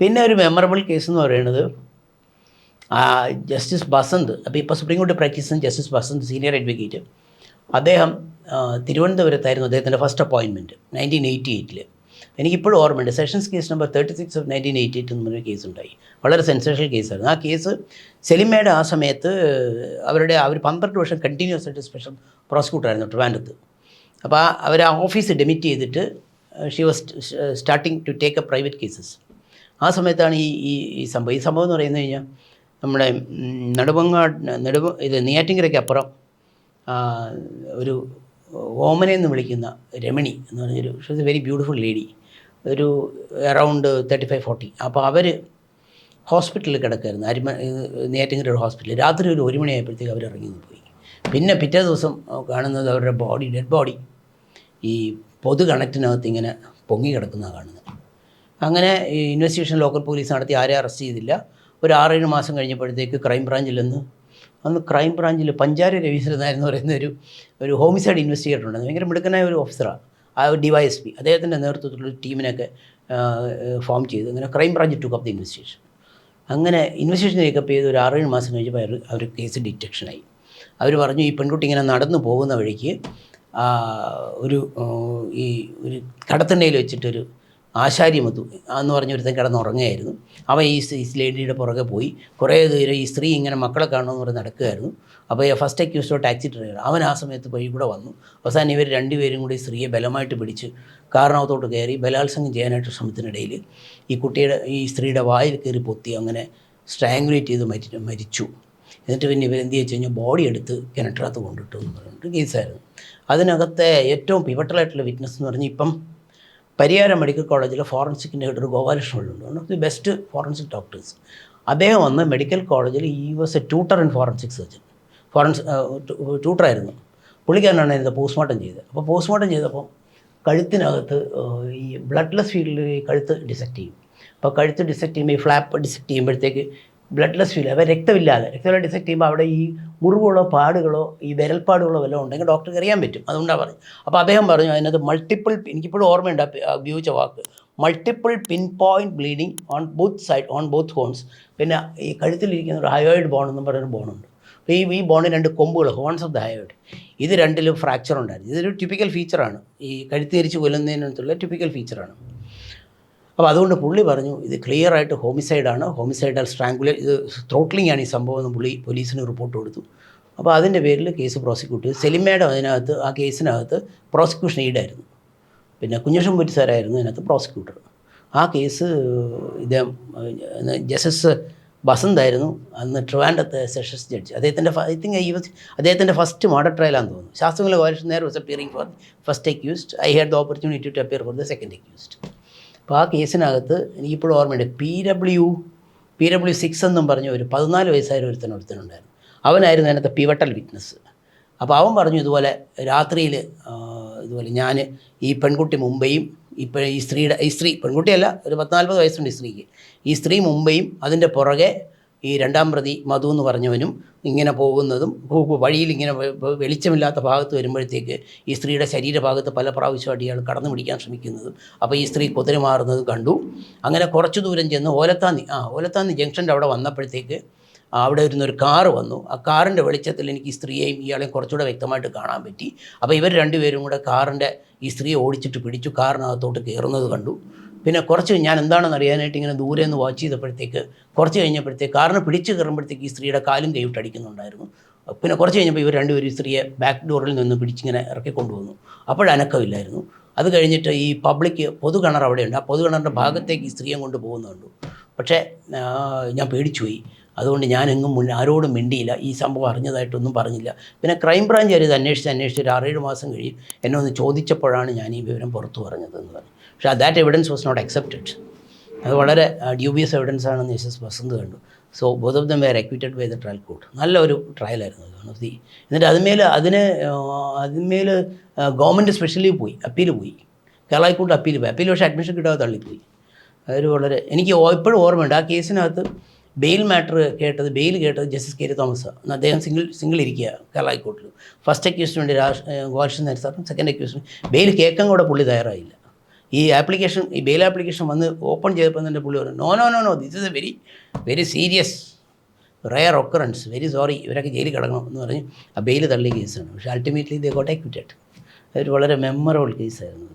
പിന്നെ ഒരു memorable case എന്ന് പറയുന്നത് ജസ്റ്റിസ് ബസന്ത് അപ്പോൾ ഇപ്പോൾ സുപ്രീം കോടതി practice justice Basant senior advocate അദ്ദേഹം തിരുവനന്തപുരത്തായിരുന്നു അദ്ദേഹത്തിന്റെ ഫസ്റ്റ് അപ്പോയിൻമെന്റ് നയന്റീൻ എയ്റ്റി എയ്റ്റിൽ എനിക്കിപ്പോഴും ഓർമ്മയുണ്ട് sessions case number thirty six of nineteen eighty eight എന്ന് പറഞ്ഞൊരു കേസ് ഉണ്ടായി. വളരെ സെൻസേഷണൽ കേസായിരുന്നു ആ കേസ് സെലിമയുടെ ആ സമയത്ത് അവരുടെ അവർ പന്ത്രണ്ട് വർഷം കണ്ടിന്യൂസ് ആയിട്ട് സ്പെഷ്യൽ പ്രോസിക്യൂട്ടറായിരുന്നു ട്രിവാൻഡത്ത് അപ്പോൾ അവർ ആ ഓഫീസ് ഡെമിറ്റ് ചെയ്തിട്ട് she was starting to take a private cases ആ സമയത്താണ് ഈ ഈ സംഭവം. ഈ സംഭവം എന്ന് പറയുന്നത് കഴിഞ്ഞാൽ നമ്മുടെ നെടുമങ്ങാട് നെടുമ ഇത് നെയ്യാറ്റിങ്കരയ്ക്ക് അപ്പുറം ഒരു ഓമന എന്ന് വിളിക്കുന്ന രമണി എന്ന് പറഞ്ഞൊരു she's a very beautiful lady ഒരു അറൗണ്ട് തേർട്ടി ഫൈവ് ഫോർട്ടി അപ്പോൾ അവർ ഹോസ്പിറ്റലിൽ കിടക്കായിരുന്നു അരിമ നെയ്യാറ്റിങ്കര ഒരു ഹോസ്പിറ്റലിൽ രാത്രി ഒരു ഒരു മണിയായപ്പോഴത്തേക്ക് അവർ ഇറങ്ങി പോയി. പിന്നെ പിറ്റേ ദിവസം കാണുന്നത് അവരുടെ ബോഡി ഡെഡ് ബോഡി ഈ പൊതു കണക്റ്റിനകത്ത് ഇങ്ങനെ പൊങ്ങി കിടക്കുന്ന കാണുന്നത്. അങ്ങനെ ഇൻവെസ്റ്റിഗേഷൻ ലോക്കൽ പോലീസ് നടത്തി ആരെ അറസ്റ്റ് ചെയ്തില്ല. ഒരു ആറേഴ് മാസം കഴിഞ്ഞപ്പോഴത്തേക്ക് ക്രൈം ബ്രാഞ്ചിൽ നിന്ന് അന്ന് ക്രൈം ബ്രാഞ്ചിൽ പഞ്ചാര രവീന്ദ്രൻ നായർ എന്ന് പറയുന്ന ഒരു ഒരു ഹോമിസൈഡ് ഇൻവെസ്റ്റിഗേറ്റർ ഉണ്ട് ഭയങ്കര മിടുക്കനായ ഒരു ഓഫീസറാണ് ആ ഡി വൈ എസ് പി അദ്ദേഹത്തിന്റെ നേതൃത്വത്തിലുള്ള ടീമിനൊക്കെ ഫോം ചെയ്ത് അങ്ങനെ crime branch took up the investigation അങ്ങനെ ഇൻവെസ്റ്റിഗേഷൻ ടേക്കപ്പ് ചെയ്ത് ഒരു ആറേഴ് മാസം കഴിഞ്ഞപ്പോൾ അവർ അവർ കേസ് ഡിറ്റക്ഷനായി അവർ പറഞ്ഞു ഈ പെൺകുട്ടി ഇങ്ങനെ നടന്നു പോകുന്ന വഴിക്ക് ഒരു ഈ ഒരു കടത്തണ്ടയിൽ വെച്ചിട്ടൊരു ആശാരി മധു എന്ന് പറഞ്ഞ ഒരുത്തൻ കിടന്നുറങ്ങുകയായിരുന്നു. അവൻ ഈ ലേഡിയുടെ പുറകെ പോയി. കുറേ ദൂരം ഈ സ്ത്രീ ഇങ്ങനെ മക്കളെ കാണുമെന്ന് പറഞ്ഞ് നടക്കുകയായിരുന്നു. അപ്പോൾ ഫസ്റ്റ് അക്യൂസ്ഡോ ടാക്സി ഡ്രൈവർ അവൻ ആ സമയത്ത് പോയി കൂടെ വന്നു. അവസാനം ഇവർ രണ്ടുപേരും കൂടി സ്ത്രീയെ ബലമായിട്ട് പിടിച്ച് കാരണത്തോട്ട് കയറി ബലാത്സംഗം ചെയ്യാനായിട്ട് ശ്രമത്തിനിടയിൽ ഈ കുട്ടിയുടെ ഈ സ്ത്രീയുടെ വായിൽ കയറി പൊത്തി അങ്ങനെ സ്ട്രാങ്കുലേറ്റ് ചെയ്ത് മരി മരിച്ചു. എന്നിട്ട് പിന്നെ ഇവരെന്ത് വെച്ച് കഴിഞ്ഞാൽ ബോഡി എടുത്ത് കിണറ്റിനകത്ത് കൊണ്ടിട്ടു എന്ന് പറഞ്ഞിട്ട് കേസായിരുന്നു. അതിനകത്തെ ഏറ്റവും പിവട്ടലായിട്ടുള്ള വിറ്റ്നസ് എന്ന് പറഞ്ഞാൽ ഇപ്പം പരിയാരം മെഡിക്കൽ കോളേജിലെ ഫോറൻസിക്കിന്റെ ഒരു ഗോപാലകൃഷ്ണനുണ്ട്. One of the best forensic doctors അദ്ദേഹം വന്ന് മെഡിക്കൽ കോളേജിൽ ഈ was a tutor in forensic surgeon ഫോറൻസ് ട്യൂട്ടറായിരുന്നു പുള്ളിക്കാരനാണ് ഇത് പോസ്റ്റ്മോർട്ടം ചെയ്തത്. അപ്പോൾ പോസ്റ്റ്മോർട്ടം ചെയ്തപ്പോൾ കഴുത്തിനകത്ത് ഈ ബ്ലഡ്ലെസ് ഫീൽഡിൽ കഴുത്ത് ഡിസെക്റ്റ് ചെയ്യും. അപ്പോൾ കഴുത്ത് ഡിസെക്റ്റ് ചെയ്യുമ്പോൾ ഈ ഫ്ലാപ്പ് ഡിസെക്റ്റ് ചെയ്യുമ്പോഴത്തേക്ക് ബ്ലഡ്ലെസ് ഫീൽ അപ്പോൾ രക്തമില്ലാതെ. രക്തമില്ലാതെ ഡിസെക്ട് ചെയ്യുമ്പോൾ അവിടെ ഈ മുറിവുകളോ പാടുകളോ ഈ വിരൽപ്പാടുകളോ വല്ലതും ഉണ്ടെങ്കിൽ ഡോക്ടർക്ക് അറിയാൻ പറ്റും. അതുകൊണ്ടാണ് പറഞ്ഞു അപ്പോൾ അദ്ദേഹം പറഞ്ഞു അതിനകത്ത് മൾട്ടിപ്പിൾ എനിക്കിപ്പോഴും ഓർമ്മയുണ്ട് ഉപയോഗിച്ച വാക്ക്. Multiple pin point bleeding on both side on both horns പിന്നെ ഈ കഴുത്തിലിരിക്കുന്ന ഒരു ഹയോയിഡ് ബോൺ എന്നും പറയുന്ന ബോണുണ്ട് അപ്പോൾ ഈ ഈ ബോണിന് രണ്ട് കൊമ്പുകൾ ഹോൺസ് ഓഫ് ദ ഹയോയിഡ് ഇത് രണ്ടിലും ഫ്രാക്ചർ ഉണ്ടായിരുന്നു. ഇതൊരു ടിപ്പിക്കൽ ഫീച്ചറാണ് ഈ കഴുത്തിരിച്ച് കൊല്ലുന്നതിനകത്തുള്ള ടിപ്പിക്കൽ ഫീച്ചറാണ് അപ്പോൾ അതുകൊണ്ട് പുള്ളി പറഞ്ഞു ഇത് ക്ലിയർ ആയിട്ട് ഹോമിസൈഡാണ് ഹോമിസൈഡൽ സ്ട്രാങ്കുലർ ഇത് ത്രോട്ട്ലിംഗ് ആണ് ഈ സംഭവം എന്ന് പുള്ളി പോലീസിന് റിപ്പോർട്ട് കൊടുത്തു. അപ്പോൾ അതിന്റെ പേരിൽ കേസ് പ്രോസിക്യൂട്ട് ചെയ്തു സെലിമയുടെ അതിനകത്ത് ആ കേസിനകത്ത് പ്രോസിക്യൂഷൻ ഈഡായിരുന്നു പിന്നെ കുഞ്ഞശംപുരി സാറായിരുന്നു അതിനകത്ത് പ്രോസിക്യൂട്ടർ ആ കേസ് ഇദ്ദേഹം ജസ്റ്റിസ് വസന്തായിരുന്നു അന്ന് ട്രിവാൻഡത്തെ സെഷൻസ് ജഡ്ജ്. അദ്ദേഹത്തിന്റെ ഐ തിങ്ക് വാസ് അദ്ദേഹത്തിന്റെ ഫസ്റ്റ് മർഡർ ട്രയലാണെന്ന് തോന്നുന്നു. ശാസ്ത്രങ്ങളെ വാലിഷൻ നേർ was appearing for first accused I had the opportunity to appear for the second accused അപ്പോൾ ആ കേസിനകത്ത് എനിക്കിപ്പോഴും ഓർമ്മയുണ്ട്. P W P W six എന്നും പറഞ്ഞ ഒരു പതിനാല് വയസ്സായ ഒരുത്തൻ ഒരുത്തനുണ്ടായിരുന്നു. അവനായിരുന്നു അതിനകത്ത് പിവട്ടൽ വിറ്റ്നസ് അപ്പോൾ അവൻ പറഞ്ഞു ഇതുപോലെ രാത്രിയിൽ ഇതുപോലെ ഞാൻ ഈ പെൺകുട്ടി മുംബൈയും ഇപ്പോൾ ഈ സ്ത്രീയുടെ ഈ സ്ത്രീ പെൺകുട്ടിയല്ല ഒരു പത്തിനാൽപ്പത് വയസ്സുണ്ട് ഈ സ്ത്രീക്ക്. ഈ സ്ത്രീ മുംബൈയും അതിന്റെ പുറകെ ഈ രണ്ടാം പ്രതി മധു എന്ന് പറഞ്ഞവനും ഇങ്ങനെ പോകുന്നതും വഴിയിൽ ഇങ്ങനെ വെളിച്ചമില്ലാത്ത ഭാഗത്ത് വരുമ്പോഴത്തേക്ക് ഈ സ്ത്രീയുടെ ശരീരഭാഗത്ത് പല പ്രാവശ്യമായിട്ട് ഇയാൾ കടന്നു പിടിക്കാൻ ശ്രമിക്കുന്നതും. അപ്പോൾ ഈ സ്ത്രീ കുതിര മാറുന്നത് കണ്ടു. അങ്ങനെ കുറച്ച് ദൂരം ചെന്ന് ഓലത്താന്നി ആ ഓലത്താന്നി ജംഗ്ഷന്റെ അവിടെ വന്നപ്പോഴത്തേക്ക് അവിടെ ഇരുന്ന ഒരു കാറ് വന്നു. ആ കാറിന്റെ വെളിച്ചത്തിൽ എനിക്ക് ഈ സ്ത്രീയെയും ഇയാളെയും കുറച്ചുകൂടെ വ്യക്തമായിട്ട് കാണാൻ പറ്റി. അപ്പോൾ ഇവർ രണ്ടുപേരും കൂടെ കാറിന്റെ ഈ സ്ത്രീയെ ഓടിച്ചിട്ട് പിടിച്ചു. കാറിനകത്തോട്ട് കയറുന്നത് കണ്ടു. പിന്നെ കുറച്ച് ഞാൻ എന്താണെന്ന് അറിയാനായിട്ട് ഇങ്ങനെ ദൂരെ നിന്ന് വാച്ച് ചെയ്തപ്പോഴത്തേക്ക് കുറച്ച് കഴിഞ്ഞപ്പോഴത്തേക്ക് കാറിന് പിടിച്ച് കയറുമ്പോഴത്തേക്ക് ഈ സ്ത്രീയുടെ കാലും കൈവിട്ട് അടിക്കുന്നുണ്ടായിരുന്നു. പിന്നെ കുറച്ച് കഴിഞ്ഞപ്പോൾ ഇവർ രണ്ടുപേരും സ്ത്രീയെ ബാക്ക് ഡോറിൽ നിന്ന് പിടിച്ചിങ്ങനെ ഇറക്കി കൊണ്ടുവന്നു. അപ്പോഴനക്കമില്ലായിരുന്നു അത് കഴിഞ്ഞിട്ട് ഈ പബ്ലിക് പൊതു കിണർ അവിടെയുണ്ട്. ആ പൊതു കിണറിന്റെ ഭാഗത്തേക്ക് ഈ സ്ത്രീയെ കൊണ്ട് പോകുന്നുണ്ട് പക്ഷേ ഞാൻ പേടിച്ചുപോയി. അതുകൊണ്ട് ഞാൻ എങ്ങും മുന്നേ ആരോടും മിണ്ടിയില്ല. ഈ സംഭവം അറിഞ്ഞതായിട്ടൊന്നും പറഞ്ഞില്ല. പിന്നെ ക്രൈം ബ്രാഞ്ച് ഇത് അന്വേഷിച്ച് അന്വേഷിച്ച് ഒരു ആറേഴ് മാസം കഴിയും. എന്നെ ഒന്ന് ചോദിച്ചപ്പോഴാണ് ഞാൻ ഈ വിവരം പുറത്തു പറഞ്ഞതെന്ന് പറഞ്ഞു പക്ഷേ that evidence was not accepted അത് വളരെ ഡ്യൂബിയസ് എവിഡൻസ് ആണെന്ന് ജസ്റ്റിസ് വസന്ത് കണ്ടു. So both of them were acquitted by the trial court നല്ലൊരു ട്രയലായിരുന്നു വൺ ഓഫ് ദി എന്നിട്ട് അതിന്മേൽ അതിന് അതിന്മേൽ ഗവൺമെന്റ് സ്പെഷ്യലി പോയി അപ്പീൽ പോയി. കേരള ഹൈക്കോർട്ട് അപ്പീൽ പോയി. അപ്പീൽ പക്ഷേ അഡ്മിഷൻ കിട്ടാതെ തള്ളിപ്പോയി. അതൊരു വളരെ എനിക്ക് ഇപ്പോഴും ഓർമ്മയുണ്ട്. ആ കേസിനകത്ത് ബെയിൽ മാറ്റർ കേട്ടത് ബെയിൽ കേട്ടത് ജസ്റ്റിസ് കെ. തോമസ് ആണ്. അദ്ദേഹം സിംഗിൾ സിംഗിൾ ഇരിക്കുക കേരള ഹൈക്കോർട്ടിൽ ഫസ്റ്റ് അക്യൂസിന് വേണ്ടി രാഷ് ഗോപാലകൃഷ്ണൻ സാറും സെക്കൻഡ് അക്യൂസിന് ബെയിൽ കേൾക്കാൻ കൂടെ പുള്ളി തയ്യാറായില്ല. ഈ ആപ്ലിക്കേഷൻ ഈ ബെയിൽ ആപ്ലിക്കേഷൻ വന്ന് ഓപ്പൺ ചെയ്തപ്പോൾ തന്നെ പുള്ളി പറഞ്ഞു no no no no this is a very very serious rare occurrence very sorry ഇവരൊക്കെ ജയിലിൽ കിടക്കണം എന്ന് പറഞ്ഞ് ആ ബെയിൽ തള്ളിയ കേസാണ് പക്ഷേ അൾട്ടിമേറ്റ്ലി ദേ ഗോട്ട് എക്വിറ്റഡ് അതൊരു വളരെ മെമ്മറബിൾ കേസായിരുന്നു